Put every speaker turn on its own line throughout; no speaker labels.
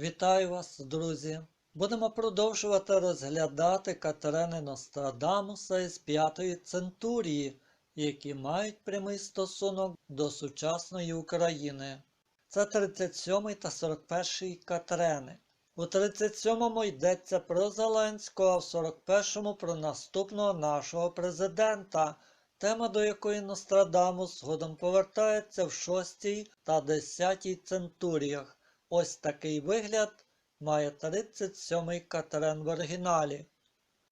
Вітаю вас, друзі! Будемо продовжувати розглядати Катерини Нострадамуса із п'ятої центурії, які мають прямий стосунок до сучасної України. Це 37 та 41 Катерини. У 37-му йдеться про Зеленського, а в 41-му про наступного нашого президента, тема до якої Нострадамус згодом повертається в 6 та 10 центуріях. Ось такий вигляд має 37-й Катерен в оригіналі.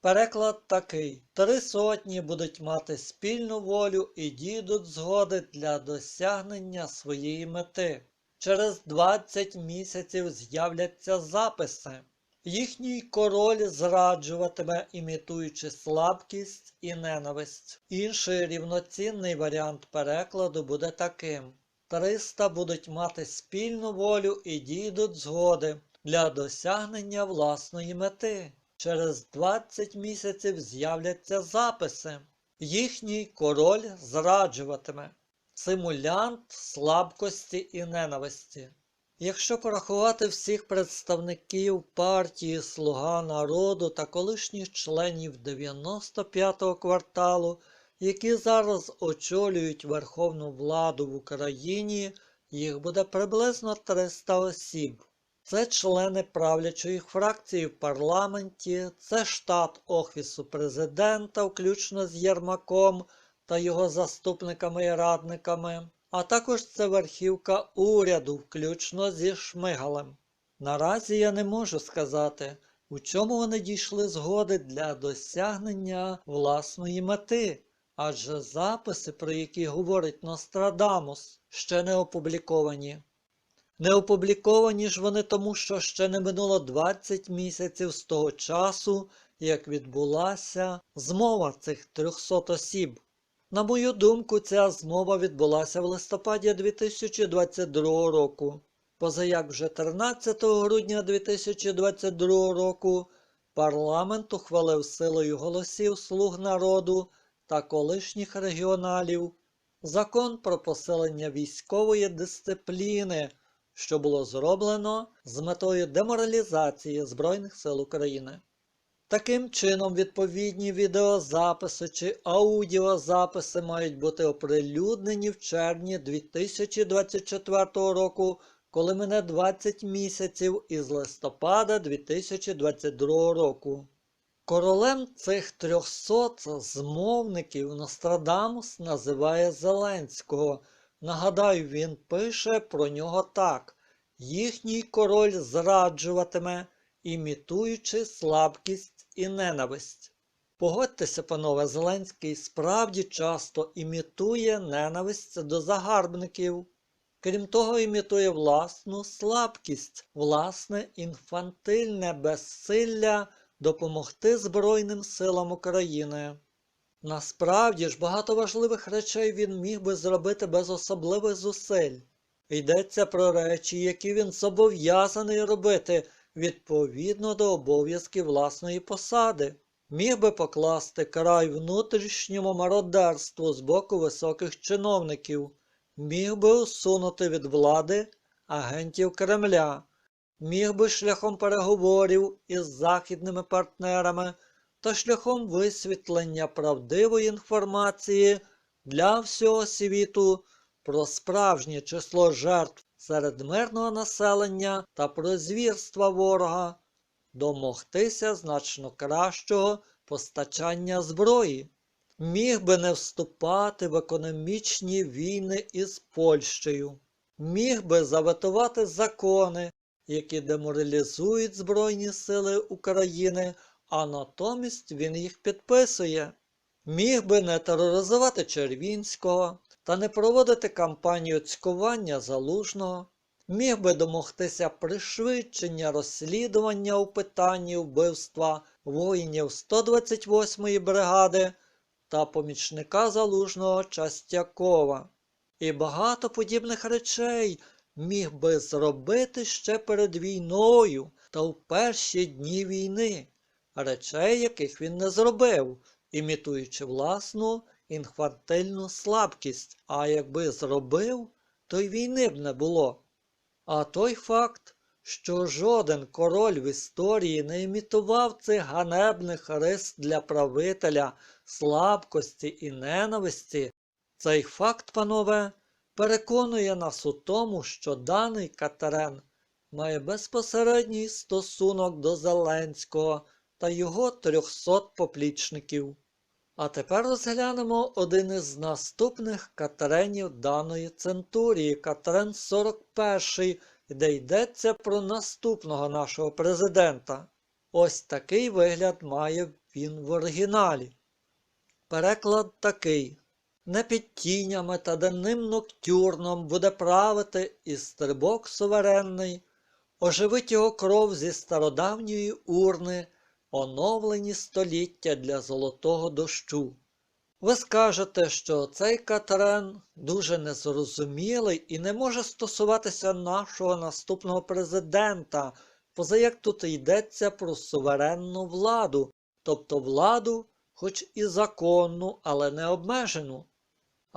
Переклад такий: Три сотні будуть мати спільну волю і дійдуть згоди для досягнення своєї мети. Через 20 місяців з'являться записи. Їхній король зраджуватиме, імітуючи слабкість і ненависть. Інший рівноцінний варіант перекладу буде таким: 300 будуть мати спільну волю і дійдуть згоди для досягнення власної мети. Через 20 місяців з'являться записи. Їхній король зраджуватиме. Симулянт слабкості і ненависті. Якщо порахувати всіх представників партії Слуга народу та колишніх членів 95-го кварталу, які зараз очолюють верховну владу в Україні, їх буде приблизно 300 осіб. Це члени правлячої фракції в парламенті, це штат Офісу президента, включно з Єрмаком та його заступниками і радниками, а також це верхівка уряду, включно зі Шмигалем. Наразі я не можу сказати, у чому вони дійшли згоди для досягнення власної мети, адже записи, про які говорить Нострадамус, ще не опубліковані. Не опубліковані ж вони тому, що ще не минуло 20 місяців з того часу, як відбулася змова цих 300 осіб. На мою думку, ця змова відбулася в листопаді 2022 року. Позаяк вже 13 грудня 2022 року парламент ухвалив силою голосів слуг народу та колишніх регіоналів закон про посилення військової дисципліни, що було зроблено з метою деморалізації Збройних сил України. Таким чином, відповідні відеозаписи чи аудіозаписи мають бути оприлюднені в червні 2024 року, коли мине 20 місяців із листопада 2022 року. Королем цих 300 змовників Нострадамус називає Зеленського. Нагадаю, він пише про нього так: їхній король зраджуватиме, імітуючи слабкість і ненависть. Погодьтеся, панове, Зеленський справді часто імітує ненависть до загарбників. Крім того, імітує власну слабкість, власне інфантильне безсилля допомогти Збройним силам України. Насправді ж багато важливих речей він міг би зробити без особливих зусиль. Йдеться про речі, які він зобов'язаний робити відповідно до обов'язків власної посади. Міг би покласти край внутрішньому мародерству з боку високих чиновників, міг би усунути від влади агентів Кремля, міг би шляхом переговорів із західними партнерами та шляхом висвітлення правдивої інформації для всього світу про справжнє число жертв серед мирного населення та про звірства ворога, домогтися значно кращого постачання зброї, міг би не вступати в економічні війни із Польщею, міг би заветувати закони, які деморалізують Збройні Сили України а натомість він їх підписує. Міг би не тероризувати Червінського та не проводити кампанію цькування залужного, міг би домогтися пришвидшення розслідування у питанні вбивства воїнів 128-ї бригади та помічника залужного Частякова. І багато подібних речей міг би зробити ще перед війною та в перші дні війни речей, яких він не зробив, імітуючи власну інфантильну слабкість, а якби зробив, то й війни б не було. А той факт, що жоден король в історії не імітував цих ганебних рис для правителя слабкості і ненависті, цей факт, панове, переконує нас у тому, що даний Катерен має безпосередній стосунок до Зеленського та його 300 поплічників. А тепер розглянемо один із наступних катеренів даної центурії, Катерен 41, де йдеться про наступного нашого президента. Ось такий вигляд має він в оригіналі. Переклад такий. Не під тінями та денним ноктюрном буде правити і стрибок суверенний, оживить його кров зі стародавньої урни, оновлені століття для золотого дощу. Ви скажете, що цей Катерен дуже незрозумілий і не може стосуватися нашого наступного президента, поза як тут йдеться про суверенну владу, тобто владу, хоч і законну, але не обмежену.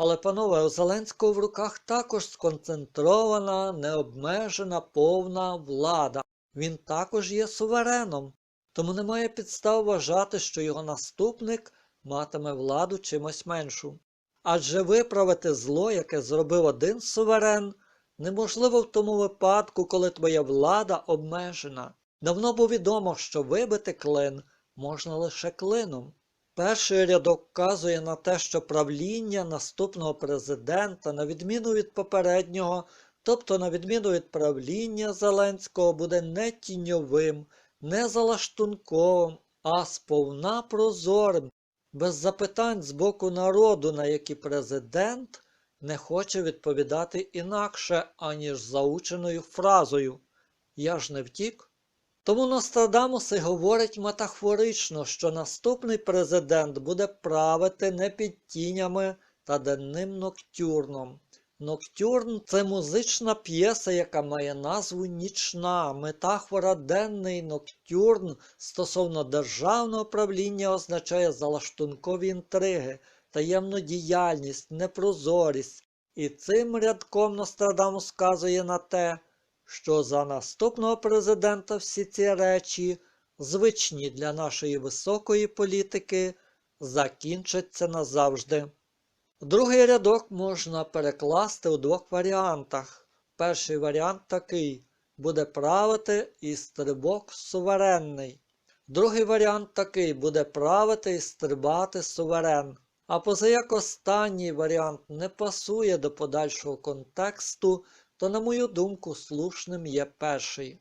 Але, панове, у Зеленського в руках також сконцентрована, необмежена повна влада. Він також є сувереном, тому немає підстав вважати, що його наступник матиме владу чимось меншу. Адже виправити зло, яке зробив один суверен, неможливо в тому випадку, коли твоя влада обмежена. Давно було відомо, що вибити клин можна лише клином. Перший рядок вказує на те, що правління наступного президента, на відміну від попереднього, тобто на відміну від правління Зеленського, буде не тіньовим, не залаштунковим, а сповна прозорим, без запитань з боку народу, на які президент не хоче відповідати інакше, аніж заученою фразою Я ж не втік. Тому Нострадамус і говорить метафорично, що наступний президент буде правити не під тінями та денним ноктюрном. Ноктюрн це музична п'єса, яка має назву Нічна. Метафора денний ноктюрн стосовно державного правління означає залаштункові інтриги, таємну діяльність, непрозорість. І цим рядком Нострадамус вказує на те, що за наступного президента всі ці речі, звичні для нашої високої політики, закінчаться назавжди. Другий рядок можна перекласти у двох варіантах. Перший варіант такий буде правити і стрибок суверенний. Другий варіант такий буде правити і стрибати суверен. А позаяк останній варіант не пасує до подальшого контексту, то, на мою думку, слушним є перший.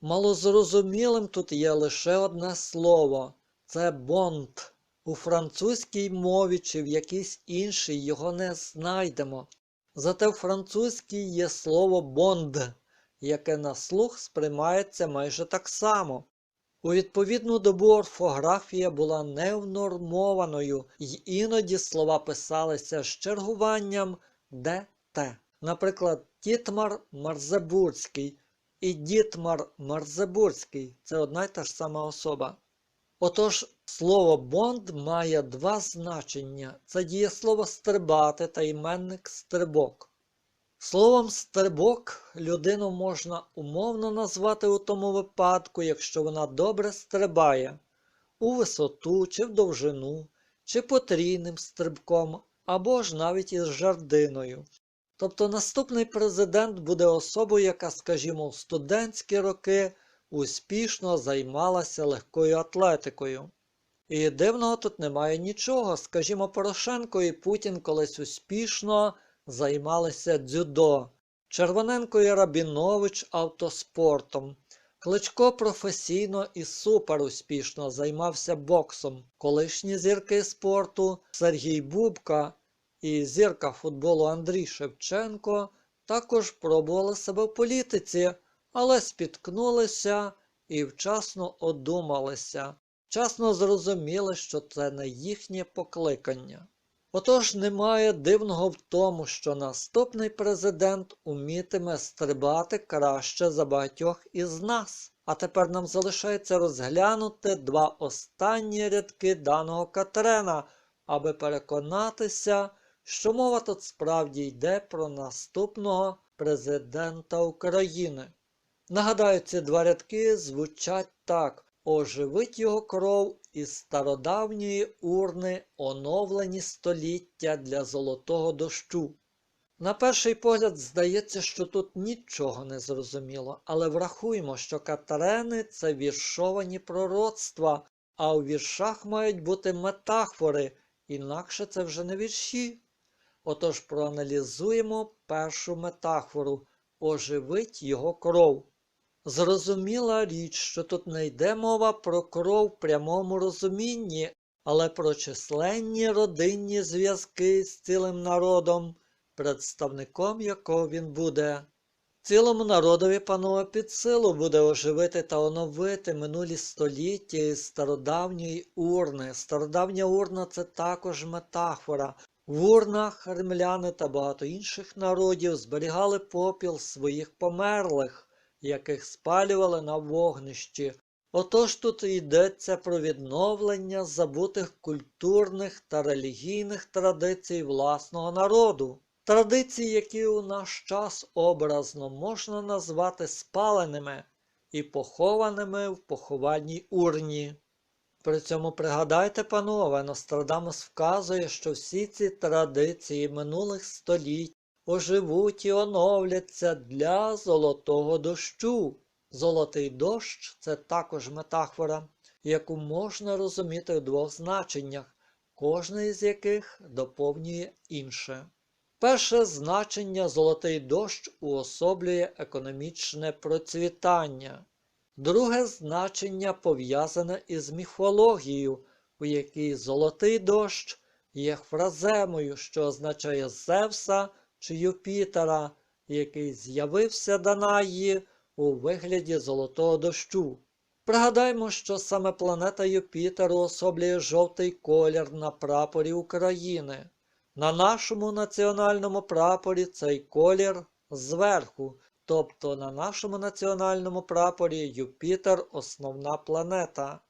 Малозрозумілим тут є лише одне слово це бонд. У французькій мові чи в якійсь іншій його не знайдемо. Зате в французькій є слово бонд, яке на слух сприймається майже так само. У відповідну добу орфографія була невнормованою, й іноді слова писалися з чергуванням ДТ. Наприклад, Тітмар Марзебурський і Дітмар Марзебурський це одна й та ж сама особа. Отож, слово бонд має два значення: це дієслово стрибати та іменник стрибок. Словом стрибок людину можна умовно назвати у тому випадку, якщо вона добре стрибає у висоту чи в довжину, чи потрійним стрибком, або ж навіть із жардиною. Тобто наступний президент буде особою, яка, скажімо, в студентські роки успішно займалася легкою атлетикою. І дивного тут немає нічого. Скажімо, Порошенко і Путін колись успішно займалися дзюдо, Червоненко і Рабінович автоспортом. Кличко професійно і суперуспішно займався боксом. Колишні зірки спорту Сергій Бубка і зірка футболу Андрій Шевченко також пробували себе в політиці, але спіткнулися і вчасно одумалися, вчасно зрозуміли, що це не їхнє покликання. Отож немає дивного в тому, що наступний президент умітиме стрибати краще за багатьох із нас. А тепер нам залишається розглянути два останні рядки даного Катерена, аби переконатися, що мова тут справді йде про наступного президента України. Нагадаю, ці два рядки звучать так: оживить його кров із стародавньої урни, оновлені століття для золотого дощу. На перший погляд здається, що тут нічого не зрозуміло, але врахуємо, що катерени це віршовані пророцтва, а у віршах мають бути метафори, інакше це вже не вірші. Отож проаналізуємо першу метафору оживить його кров. Зрозуміла річ, що тут не йде мова про кров в прямому розумінні, але про численні родинні зв'язки з цілим народом, представником якого він буде. Цілому народові панове під силу буде оживити та оновити минулі століття стародавньої урни. Стародавня урна це також метафора. В урнах римляни та багато інших народів зберігали попіл своїх померлих, яких спалювали на вогнищі. Отож тут йдеться про відновлення забутих культурних та релігійних традицій власного народу. Традиції, які у наш час образно можна назвати спаленими і похованими в поховальній урні. При цьому пригадайте, панове, Нострадамус вказує, що всі ці традиції минулих століть оживуть і оновляться для золотого дощу. Золотий дощ це також метафора, яку можна розуміти в двох значеннях, кожне із яких доповнює інше. Перше значення золотий дощ уособлює економічне процвітання. Друге значення пов'язане із міфологією, у якій золотий дощ є фраземою, що означає Зевса чи Юпітера, який з'явився Данаї у вигляді золотого дощу. Пригадаймо, що саме планета Юпітер уособлює жовтий колір на прапорі України. На нашому національному прапорі цей колір зверху, тобто на нашому національному прапорі Юпітер основна планета.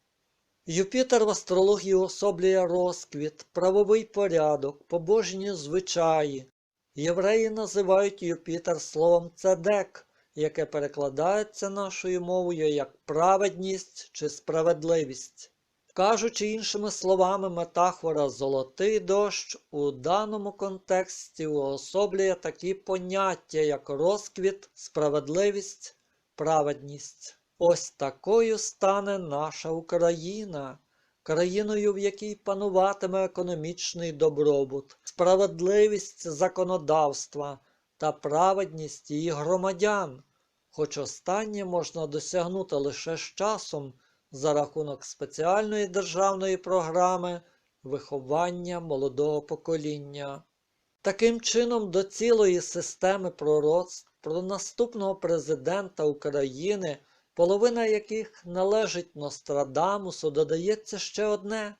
Юпітер в астрології особлює розквіт, правовий порядок, побожні звичаї. Євреї називають Юпітер словом цедек, яке перекладається нашою мовою як праведність чи справедливість. Кажучи іншими словами, метафора золотий дощ у даному контексті уособлює такі поняття, як розквіт, справедливість, праведність. Ось такою стане наша Україна, країною, в якій пануватиме економічний добробут, справедливість законодавства та праведність її громадян, хоч останнє можна досягнути лише з часом за рахунок спеціальної державної програми виховання молодого покоління. Таким чином, до цілої системи пророцтв про наступного президента України, половина яких належить Нострадамусу, додається ще одне,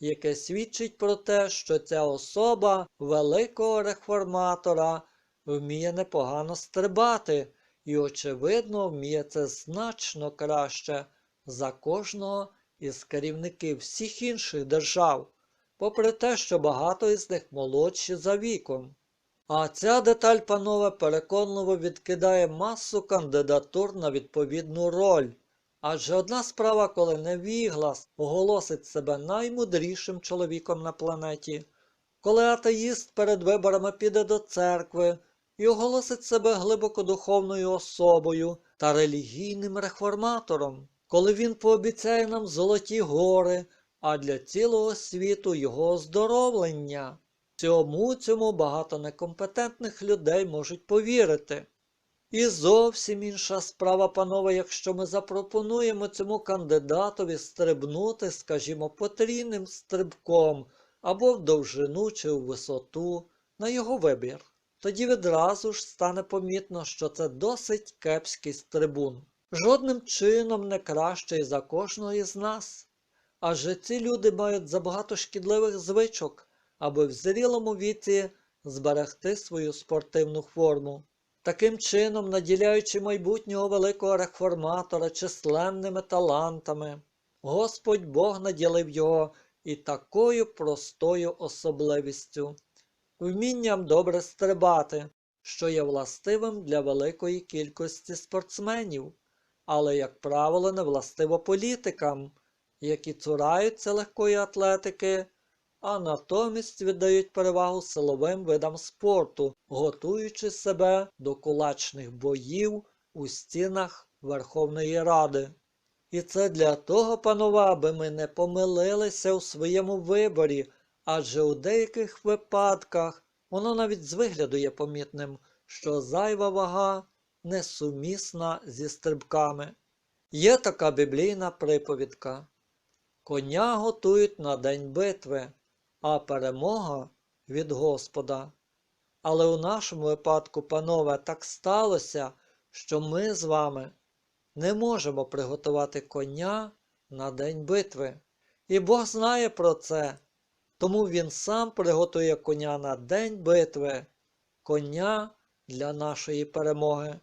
яке свідчить про те, що ця особа великого реформатора вміє непогано стрибати і, очевидно, вміє це значно краще за кожного із керівників всіх інших держав, попри те, що багато із них молодші за віком. А ця деталь, панове, переконливо відкидає масу кандидатур на відповідну роль. Адже одна справа, коли невіглас оголосить себе наймудрішим чоловіком на планеті, коли атеїст перед виборами піде до церкви і оголосить себе глибокодуховною особою та релігійним реформатором коли він пообіцяє нам золоті гори, а для цілого світу його оздоровлення. Цьому цьому багато некомпетентних людей можуть повірити. І зовсім інша справа, панове, якщо ми запропонуємо цьому кандидатові стрибнути, скажімо, потрійним стрибком або в довжину чи в висоту на його вибір, тоді відразу ж стане помітно, що це досить кепський стрибун жодним чином не кращий за кожного із нас. Адже ці люди мають забагато шкідливих звичок, аби в зрілому віці зберегти свою спортивну форму. Таким чином, наділяючи майбутнього великого реформатора численними талантами, Господь Бог наділив його і такою простою особливістю, вмінням добре стрибати, що є властивим для великої кількості спортсменів, але, як правило, не властиво політикам, які цураються легкої атлетики, а натомість віддають перевагу силовим видам спорту, готуючи себе до кулачних боїв у стінах Верховної Ради. І це для того, панове, аби ми не помилилися у своєму виборі, адже у деяких випадках воно навіть з вигляду є помітним, що зайва вага несумісна зі стрибками. Є така біблійна приповідка. Коня готують на день битви, а перемога від Господа. Але у нашому випадку, панове, так сталося, що ми з вами не можемо приготувати коня на день битви. І Бог знає про це, тому Він сам приготує коня на день битви, коня для нашої перемоги.